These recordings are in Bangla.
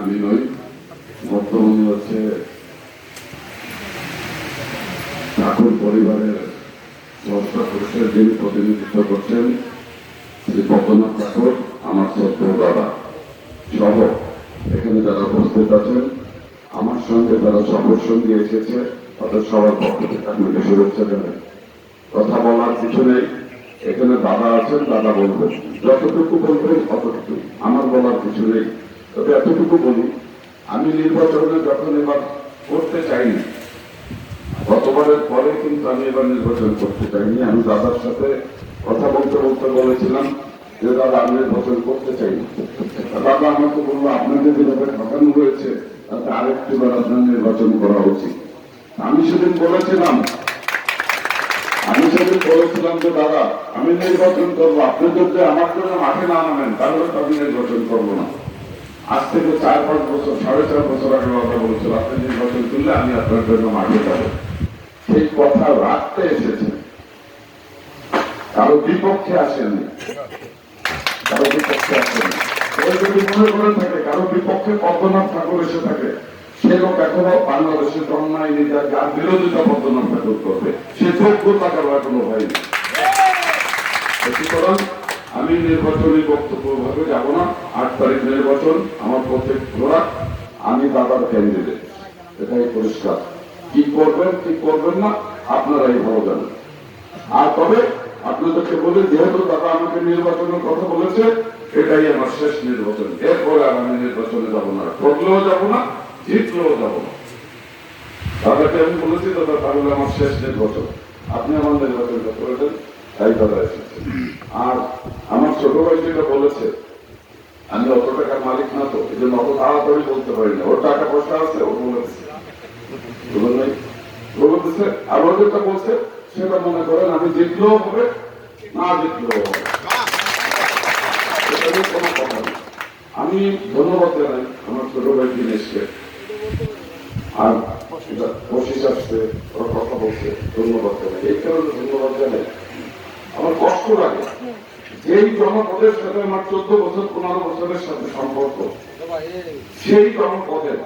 আমি নই, বর্তমানে হচ্ছে ঠাকুর পরিবারের সংস্থা পুরুষের যিনি প্রতিনিধিত্ব করছেন, শ্রী পদ্মনাথ ঠাকুর, আমার শ্রদ্ধ দাদা সহ এখানে যারা উপস্থিত আছেন, আমার সঙ্গে যারা সফর সঙ্গে এসেছে, তাদের সবার পক্ষ থেকে আপনাকে শুভেচ্ছা জানাই। কথা বলার কিছু নেই এখানে দাদা আছেন, দাদা বলবেন। যতটুকু বলবেন ততটুকু আমার বলার কিছু নেই তবে এতটুকু বলি, আমি নির্বাচনে যখন এবার করতে চাইনি, গতবারের পরে কিন্তু আমি এবার নির্বাচন করতে চাইনি। আমি দাদার সাথে কথা বলতে বলতে বলেছিলাম যে, দাদা, আমি নির্বাচন করতে চাইনি। দাদা আমাকে বলল আপনাকে যেভাবে ঠকানো হয়েছে, তাতে আরেকটি বার আপনার নির্বাচন করা উচিত। আমি সেদিন বলেছিলাম, আমি সেদিন বলেছিলাম যে, দাদা, আমি নির্বাচন করব। আপনি যদি আমার জন্য মাঠে না নামেন, তাহলে আমি নির্বাচন করব না। আজ থেকে চার পাঁচ বছর সাড়ে চার বছর আগে কথা বলেছিল আপনি নির্বাচন করলে আমি আপনার জন্য মাঠে যাব। সেই কথা রাখতে এসেছে। কারও বিপক্ষে আসেননি। কারও বিপক্ষে আসেনি ওই যদি মনে করে থাকে কারও বিপক্ষে পদ্মনাথ ঠাকুর এসে থাকে সে লোক এখনও বাংলাদেশে অন্যায় নির্যাত যার বিরোধিতা পদ্মনাথ ঠাকুর করবে। সে যোগ্যতা কারও এখনও হয়নি। সুতরাং আমি নির্বাচনী বক্তব্য ভাবে যাব না। আট তারিখ নির্বাচন, আমার প্রত্যেক ঘোরা। আমি দাদার ক্যান্ডিডেট এটাই পরিষ্কার। কি করবেন কি করবেন না, আপনারাই ভালো জানেন। আর তবে আপনাদেরকে বলি, যেহেতু দাদা আমাকে নির্বাচনের কথা বলেছে, এটাই আমার শেষ নির্বাচন। এরপরে আমি নির্বাচনে যাব না। ঠকলেও যাব না, জিতলেও যাব না। দাদাকে আমি বলেছি, দাদা, তাহলে আমার শেষ নির্বাচন। আপনি আমার নির্বাচনটা করে দেন। তাই এসেছে আর আমার ছোট ভাই যেটা বলেছে, আমি অত টাকার মালিক না তো এই জন্য অত তাড়াতাড়ি বলতে পারি না ওর টাকা পয়সা আছে, ও বলেছে? বলতেছে আর ও যেটা বলছে, সেটা মনে করেন, আমি জিতলেও হবে, না জিতলেও হবে। কোনো কথা নেই। আমি ধন্যবাদ জানাই আমার ছোট ভাই দিনেশকে। আর বসিস আসছে, ওরা কথা বলছে, ধন্যবাদ জানাই। এই কারণে ধন্যবাদ জানাই। কষ্ট লাগে যেই জনপদের সাথে আমার চোদ্দ বছর, পনেরো বছরের সাথে সম্পর্ক, সেই জনপদের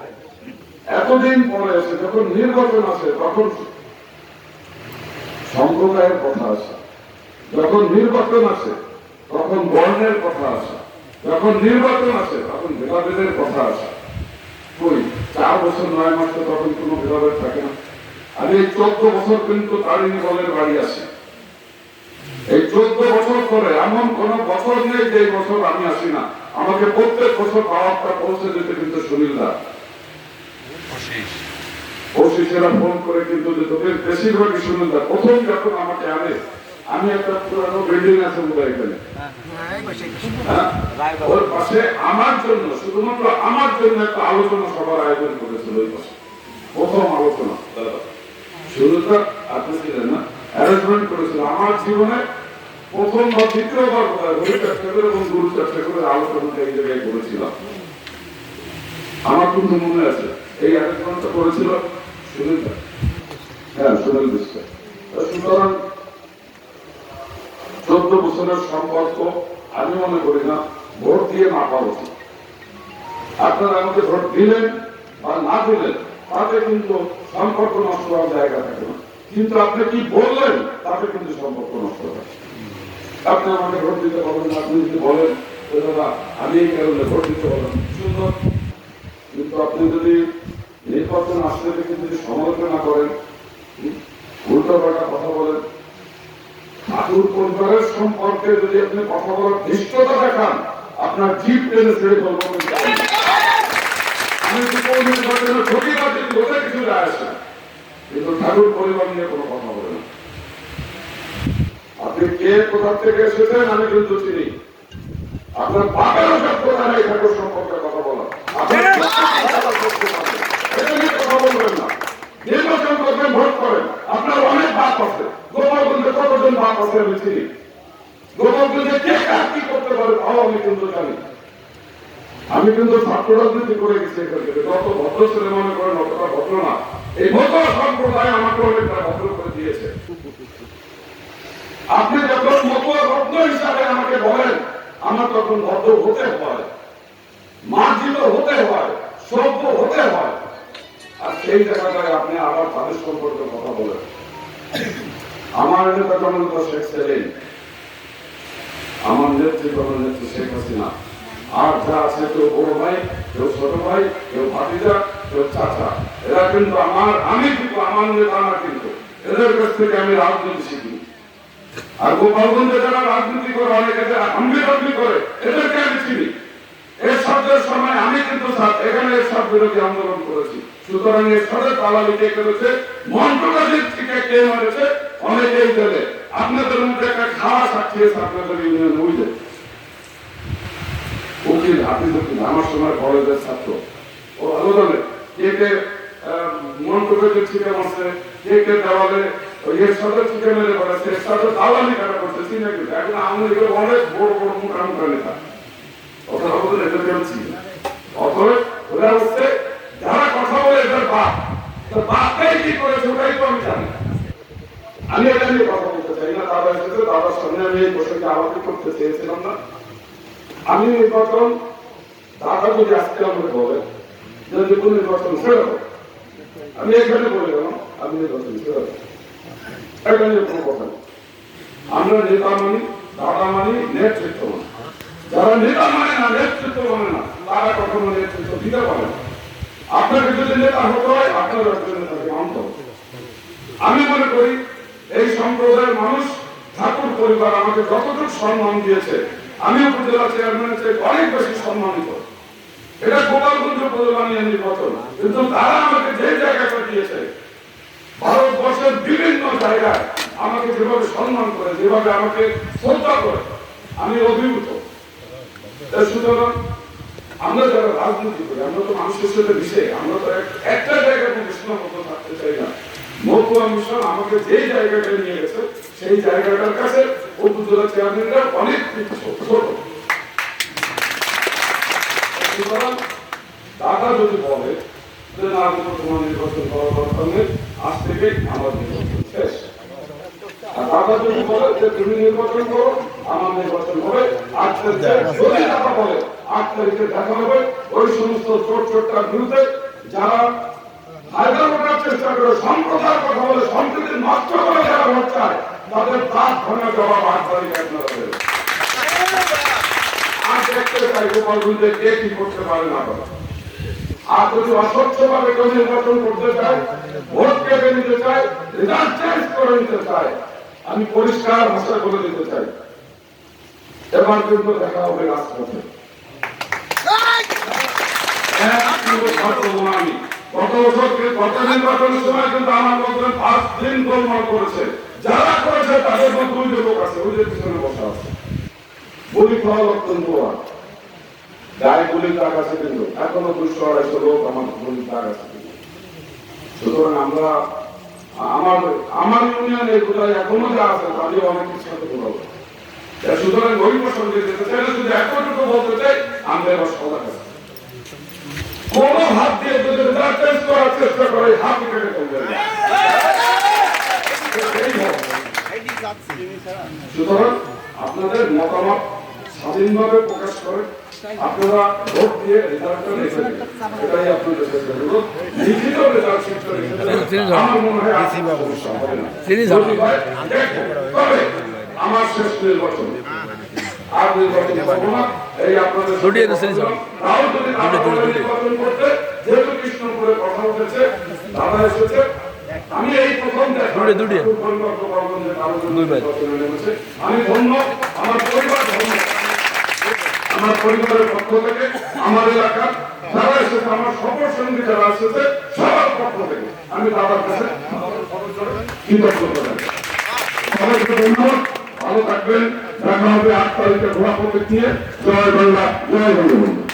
এতদিন পরে এসে যখন নির্বাচন আসে, তখন সম্প্রদায়ের কথা আসে। যখন নির্বাচন আসে, তখন বর্ণের কথা আসে। যখন নির্বাচন আসে, তখন ভেদাভেদের কথা আসে। কই, চার বছর, নয় মাসে তখন কোনো ভেদাভেদ থাকে না। আমি এই চোদ্দ বছর কিন্তু তারিণী বলের বাড়ি আসি এই চোদ্দ বছর পরে এমন কোন বছর নেই যে বছর আমি আসি না। আমাকে প্রত্যেক বছর খাওয়াটা পৌঁছে দিতে কিন্তু সুনীল দা। ফোন করে কিন্তু যে তোদের বেশিরভাগই সুনীল প্রথম যখন আমাকে আনে আমি একটা পুরানো বিল্ডিং আছে এখানে। হ্যাঁ? ওর পাশে আমার জন্য শুধুমাত্র আমার জন্য একটা আলোচনা সভার আয়োজন করেছিল ওই পাশে। প্রথম আলোচনা। শুরুটা আপনি ছিলেন না? অ্যারেঞ্জমেন্ট করেছিল। আমার জীবনে প্রথম বা দ্বিতীয়বার চর্চা করে এবং গুরু চর্চা করে আলোচনাটা এই জায়গায় করেছিলাম আমার কিন্তু মনে আছে, এই অ্যারেঞ্জমেন্টটা করেছিল সুনীল হ্যাঁ সুনীল বিশ্বাস সুতরাং চোদ্দ বছরের সম্পর্ক আমি মনে করি না, ভোট দিয়ে মাপা উচিত। আপনারা আমাকে ভোট দিলেন বা না দিলেন, তাতে কিন্তু সম্পর্ক নষ্ট হওয়ার জায়গা থাকে না। কিন্তু আপনি কি বললেন, তাতে কিন্তু সম্পর্ক নষ্ট হয়। আপনি আমাকে ভোট দিতে পারবেন আপনি যদি বলেন দাদা, আমি এই কারণে ভোট দিতে পারবেন সুন্দর কিন্তু আপনি যদি নির্বাচন আসলে থেকে যদি সমালোচনা করেন উল্টো পাল্টা কথা বলেন ঠাকুর পরিবারের সম্পর্কে যদি আপনি কথা বলার ধৃষ্টতা দেখান, আপনার জিপ টেনে ছেড়ে কিন্তু আমি। নির্বাচনের ওদের কিছু যায় আসে, কিন্তু ঠাকুর পরিবার নিয়ে কোনো কথা বলে না আপনি কে কোথা থেকে এসেছেন আমি কিন্তু চিনি। আপনার বাপেরও সব কথা নেই ঠাকুর সম্পর্কে কথা বলা। কথা বলবেন না। নির্বাচন করবেন ভোট করেন। আপনার অনেক বাপ আছে। গোপালগঞ্জে কতজন বাপ আছে আমি চিনি। গোপালগঞ্জে কে কার কি করতে পারে তাও আমি কিন্তু জানি। আমি কিন্তু ছাত্র রাজনীতি করে গেছি এখান থেকে। যত ভদ্র ছেলে মনে করেন অতটা ভদ্র না। এই ভদ্র সম্প্রদায় আমাকে অনেকটা ভদ্র করে দিয়েছে। আপনি যখন মতো রত্ন হিসাবে আমাকে বলেন, আমার তখন ভদ্র হতে হয়, মার্জিত হতে হয়, সভ্য হতে হয়। আর সেই জায়গাটায় আপনি আবার তাদের সম্পর্কে কথা বলেন। আমার নেতা জনতা শেখ সেলিম, আমার নেত্রী শেখ হাসিনা, আর যা আছে কেউ বড় ভাই, কেউ ছোট ভাই, কেউ ভাতিজা, কেউ চাচা, এরা কিন্তু আমার, আমি কিন্তু আমার নেতা আমার কিন্তু। এদের কাছ থেকে আমি রাজনীতি আর গোপালগঞ্জে যারা রাজনীতি করে, অনেকে যারা রাজনীতি করে, এদেরকে আমি চিনি। এর শব্দের সময় আমি কিন্তু এখানে বিরোধী আন্দোলন করেছি। সুতরাং করেছে থেকে কে অনেকেই দেবে আপনাদের মধ্যে একটা খাওয়া সাক্ষী আপনাদের ইউনিয়ন উকিল আমার সময় কলেজের ছাত্র। ও কে কে কে কে দেওয়ালে ওই ছিটে মেরে এর সাথে কাটা অনেক বড় বড় মোটা মোটা নেতা কথা বলতে এটা অতএব ওরা হচ্ছে কথা বলে বাপ, তো বাপটাই কি করেছে ওটাই তো আমি জানি আমি নিয়ে কথা বলতে চাই না, দাদা দাদার সামনে আমি এই প্রসঙ্গে আলোচনা করতে চেয়েছিলাম না? আমি নির্বাচন, দাদা যদি আজকে আমাকে বলে যে যে নির্বাচন আমি এখানে বলে গেলাম আমি নির্বাচন আমরা নেতা মানি, দাদা মানি, নেতৃত্ব মানি। যারা নেতা মানে না, নেতৃত্ব মানে না, তারা কখনো নেতৃত্ব দিতে পারে না। আপনাকে যদি নেতা হতে হয় আমি মনে করি, এই সম্প্রদায়ের মানুষ, ঠাকুর পরিবার আমাকে যতটুকু সম্মান দিয়েছে, আমি উপজেলা চেয়ারম্যানের চেয়ে অনেক বেশি সম্মানিত। এটা গোপালগঞ্জ উপজেলা নিয়ে নির্বাচন। কিন্তু তারা আমাকে যে জায়গাটা দিয়েছে জায়গায় আমাকে যেভাবে সম্মান করে, যেভাবে আমাকে শ্রদ্ধা করে, আমি অভিভূত সুতরাং আমরা যারা রাজনীতি করি, আমরা তো মানুষের সাথে মিশে, আমরা তো একটা জায়গায় মধ্যে সীমাবদ্ধ থাকতে চাই না মহুয়া মিশন আমাকে যে জায়গাটায় নিয়ে গেছে, সেই জায়গাটার কাছে উপজেলা চেয়ারম্যানরা অনেক ছোট। সুতরাং দাদা যদি বলে যে, না, তোমার নির্বাচন করার দরকার নেই, আজ থেকে আমার নির্বাচন আর যদি বলে যে তুমি নির্বাচন করো আমার নির্বাচন হবে। আট তারিখে যদি দাদা বলে আট তারিখে দেখা হবে ওই সমস্ত চোট চোটটার বিরুদ্ধে যারা হায়দার ওঠার চেষ্টা করে সম্প্রদায়ের কথা বলে সম্প্রীতি নষ্ট করে যারা ভোট চায় তাদের তার ধরনের জবাব আট তারিখে আর দেখতে চাই গোপালগঞ্জে কে কি করতে পারে না আর যদি অস্বচ্ছভাবে কেউ নির্বাচন করতে চায় ভোট কেটে নিতে চায় রেজাল্ট চেঞ্জ করে নিতে চায় আমি পরিষ্কার ভাষা বলে দিতে চাই। এবার কিন্তু দেখা হবে রাজপথে না আমি। গত বছর গত নির্বাচনের সময় কিন্তু আমার পাঁচ দিন গোলমাল করেছে। যারা করেছে তাদের মধ্যে দুইটা লোক আছে ওই যে পিছনে বসা আছে। বলি খাওয়া অত্যন্ত গায়ে গুলির দাগ আছে কিন্তু। এখনও দুশো আড়াইশো লোক আমার দাগ আছে কিন্তু। সুতরাং আমরা আমার আমার ইউনিয়নে এগুলো এখনও যা আছে তাদের অনেক কিছু সাথে সুতরাং এতটুকু বলতে চাই, আমরা হাত দিয়ে চেষ্টা করে। সুতরাং আপনাদের মতামত স্বাধীনভাবে প্রকাশ করেন। আপনারা ভোট দিয়ে রেজাল্টটা দিন। এটাই আপনাদের কাছে অনুরোধ। লিখিত রেজাল্ট শিটটা লিখে আমার মনে হয় আর সমস্যা হবে না। যদি হয়, দেখো, তবে আমার শেষ নির্বাচন আর নির্বাচন করব না। এই আপনাদের দুটিয়ে তো তাও যদি নির্বাচন করতে যেহেতু কৃষ্ণপুরে কথা উঠেছে দাদা এসেছে আমি এই প্রথম দুটিয়ে, দুটিয়ে। ধন্য আমার পরিবার আমার পরিবারের পক্ষ থেকে আমার এলাকার যারা এসেছে, আমার সকল সঙ্গী যারা সবার পক্ষ থেকে আমি দাদার কাছে সবাইকে ধন্যবাদ। ভালো থাকবেন। দেখা হবে আট তারিখে ঘোরা প্রতীক দিয়ে জয় বাংলা, জয় বঙ্গবন্ধু।